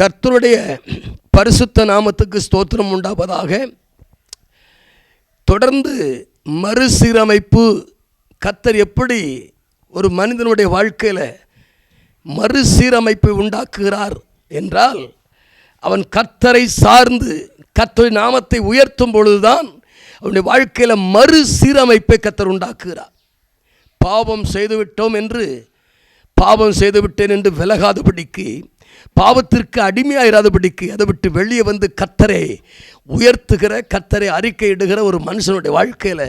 கர்த்தருடைய பரிசுத்த நாமத்துக்கு ஸ்தோத்திரம் உண்டாவதாக. தொடர்ந்து மறுசீரமைப்பு கர்த்தர் எப்படி ஒரு மனிதனுடைய வாழ்க்கையில் மறுசீரமைப்பை உண்டாக்குகிறார் என்றால் அவன் கர்த்தரை சார்ந்து கர்த்தருடைய நாமத்தை உயர்த்தும் பொழுதுதான் அவனுடைய வாழ்க்கையில் மறுசீரமைப்பை கத்தர் உண்டாக்குகிறார். பாவம் செய்துவிட்டோம் என்று பாவம் செய்துவிட்டேன் என்று விலகாதபடிக்கு பாவத்திற்கு அடிமையாயிராதபடிக்கு அதை விட்டு வெளியே வந்து கத்தரை உயர்த்துகிற கத்தரை அறிக்கையிடுகிற ஒரு மனுஷனுடைய வாழ்க்கையில்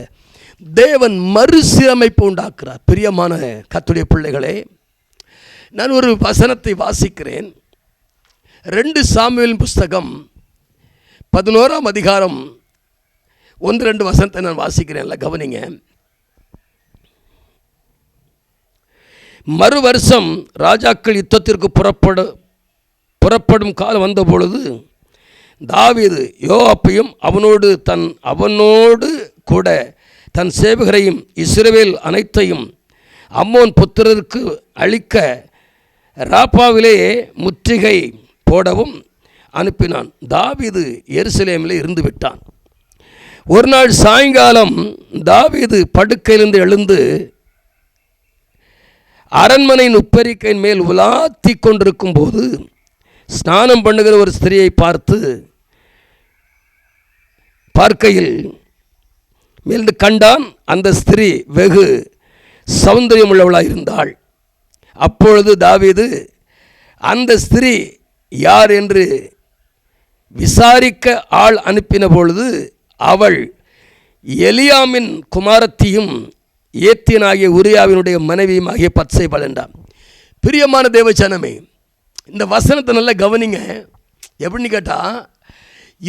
தேவன் மறுசீரமைப்பு உண்டாக்குறார். பிரியமான கத்துடைய பிள்ளைகளே நான் ஒரு வசனத்தை வாசிக்கிறேன். ரெண்டு சாமுவேலின் புஸ்தகம் பதினோராம் அதிகாரம் ஒன்று ரெண்டு வசனத்தை நான் வாசிக்கிறேன்ல கவனிங்க. மறு வருஷம் ராஜாக்கள் யுத்தத்திற்கு புறப்பட புறப்படும் காலம் வந்த பொழுது தாவீது யோவாப்பையும் அவனோடு தன் அவனோடு கூட தன் சேவகரையும் இஸ்ரவேல் அனைத்தையும் அம்மோன் புத்திரருக்கு அளிக்க ராப்பாவிலேயே முற்றுகை போடவும் அனுப்பினான். தாவீது எருசலேமில் இருந்து விட்டான். ஒரு நாள் சாயங்காலம் தாவீது படுக்கையிலிருந்து எழுந்து அரண்மனையின் உப்பரிக்கையின் மேல் உலாத்தி கொண்டிருக்கும் போது ஸ்நானம் பண்ணுகிற ஒரு ஸ்திரியை பார்த்து பார்க்கையில் மேலிருந்து கண்டான் அந்த ஸ்திரீ வெகு சௌந்தரியம் உள்ளவளாக இருந்தாள். அப்பொழுது தாவீது அந்த ஸ்திரீ யார் என்று விசாரிக்க ஆள் அனுப்பின பொழுது அவள் எலியாமின் குமாரத்தியும் ஏத்தியனாகிய உரியாவினுடைய மனைவியுமாகிய பச்சை பலன்றான் பிரியமான தேவச்சனமே இந்த வசனத்தை நல்லா கவனிங்க. எப்படின்னு கேட்டால்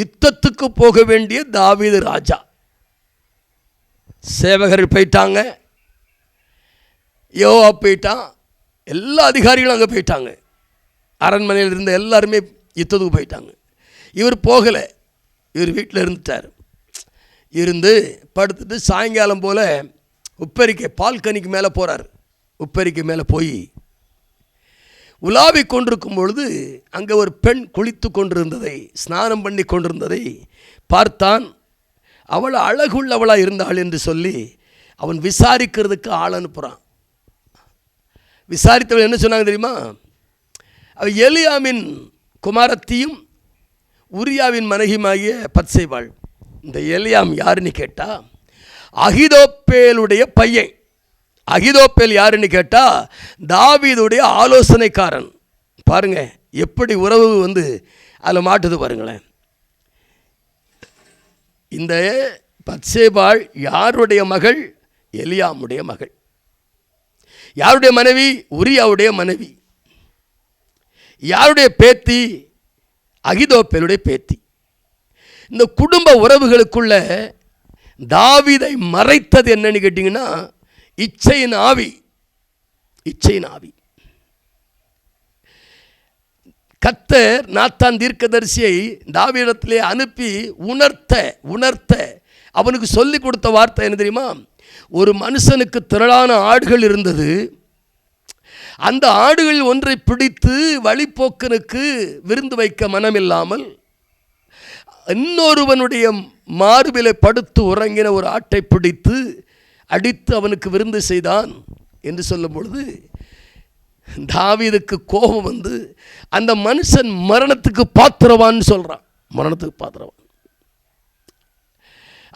யுத்தத்துக்கு போக வேண்டிய தாவீது ராஜா. சேவகர் போயிட்டாங்க. யோவா போயிட்டான். எல்லா அதிகாரிகளும் அங்கே போயிட்டாங்க. அரண்மனையில் இருந்த எல்லாருமே யுத்தத்துக்கு போயிட்டாங்க. இவர் போகலை. இவர் வீட்டில் இருந்துட்டார். இருந்து படுத்துட்டு சாயங்காலம் போல் உப்பரிக்கை பால்கனிக்கு மேலே போகிறார் உப்பரிக்கை மேலே போய் உலாவிக் கொண்டிருக்கும் பொழுது அங்கே ஒரு பெண் குளித்து கொண்டிருந்ததை ஸ்நானம் பண்ணி கொண்டிருந்ததை பார்த்தான். அவள் அழகுள்ளவளாக இருந்தாள் என்று சொல்லி அவன் விசாரிக்கிறதுக்கு ஆள் அனுப்புகிறான் விசாரித்தவள் என்ன சொன்னாங்க தெரியுமா? அவள் எலியாமின் குமாரத்தியும் உரியாவின் மனைவியுமாகிய பத்சைவாள். இந்த எலியாம் யாருன்னு கேட்டால் அகிதோப்பேலுடைய பையன். அகிதோப்பேல் யாருன்னு கேட்டால் தாவீதுடைய ஆலோசனைக்காரன். பாருங்க எப்படி உறவு வந்து அதில் மாட்டுது பாருங்களேன். இந்த பத்சேபாள் யாருடைய மகள்? எலியாமுடைய மகள். யாருடைய மனைவி? உரியாவுடைய மனைவி. யாருடைய பேத்தி? அகிதோப்பேலுடைய பேத்தி. இந்த குடும்ப உறவுகளுக்குள்ள தாவீதை மறைத்தது என்னன்னு கேட்டிங்கன்னா இச்சையின் ஆவி இச்சையின் ஆவி. கத்தர் நாத்தான் தீர்க்கதரிசியை தாவீடத்திலே அனுப்பி உணர்த்த உணர்த்த அவனுக்கு சொல்லி கொடுத்த வார்த்தை என்ன தெரியுமா? ஒரு மனுஷனுக்கு திரளான ஆடுகள் இருந்தது. அந்த ஆடுகள் ஒன்றை பிடித்து வழிப்போக்கனுக்கு விருந்து வைக்க மனமில்லாமல் இன்னொருவனுடைய மார்பிலை படுத்து உறங்கின ஒரு ஆட்டை பிடித்து அடித்து அவனுக்கு விருந்து செய்தான் என்று சொல்லும் பொழுது தாவீதுக்கு கோபம் வந்து அந்த மனுஷன் மரணத்துக்கு பாத்திரவான்னு சொல்கிறான் மரணத்துக்கு பாத்திரவான்.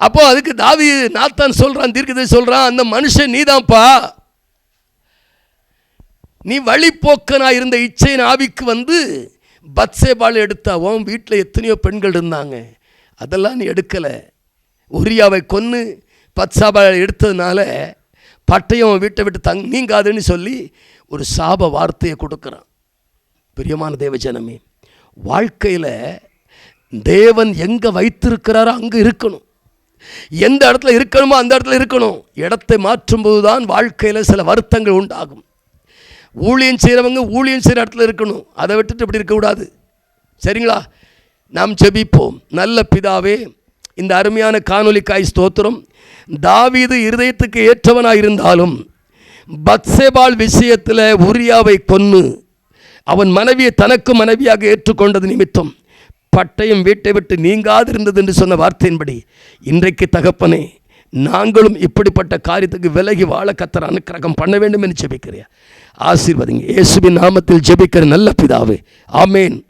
அப்போ அதுக்கு தாவி நாத்தான் சொல்கிறான் தீர்க்கதை சொல்கிறான் அந்த மனுஷன் நீதான்ப்பா. நீ வழிப்போக்கனாக இருந்த இச்சையின் ஆவிக்கு வந்து பத்சேபால் எடுத்தா உன் வீட்டில் எத்தனையோ பெண்கள் இருந்தாங்க. அதெல்லாம் நீ எடுக்கலை. உரியாவை கொன்று பத்சாபால் எடுத்ததுனால பட்டயம் வீட்டை விட்டு தங் நீங்காதுன்னு சொல்லி ஒரு சாப வார்த்தையை கொடுக்குறான். பிரியமான தேவஜனமே வாழ்க்கையில் தேவன் எங்கே வைத்திருக்கிறாரோ அங்கே இருக்கணும். எந்த இடத்துல இருக்கணுமோ அந்த இடத்துல இருக்கணும். இடத்தை மாற்றும்போது தான் வாழ்க்கையில் சில வருத்தங்கள் உண்டாகும். ஊழியம் செய்கிறவங்க ஊழியம் செய்கிற இடத்துல இருக்கணும். அதை விட்டுட்டு இப்படி இருக்கக்கூடாது சரிங்களா? நாம் செபிப்போம் நல்ல பிதாவே இந்த அருமையான காணொலிக்காய் ஸ்தோத்திரம். தாவீது இருதயத்துக்கு ஏற்றவனாக இருந்தாலும் பத்சேபால் விஷயத்தில் உரியாவை கொன்று அவன் மனைவியை தனக்கு மனைவியாக ஏற்றுக்கொண்டது நிமித்தம் பட்டயம் வீட்டை விட்டு நீங்காதிருந்தது என்று சொன்ன வார்த்தையின்படி இன்றைக்கு தகப்பனே நாங்களும் இப்படிப்பட்ட காரியத்துக்கு விலகி வாழ கத்தர் அனுக்கிரகம் பண்ண வேண்டும் என்று ஜெபிக்கிறேன் ஆசீர்வதிங்க. இயேசுவின் நாமத்தில் ஜெபிக்கிற நல்ல பிதாவே. ஆமேன்.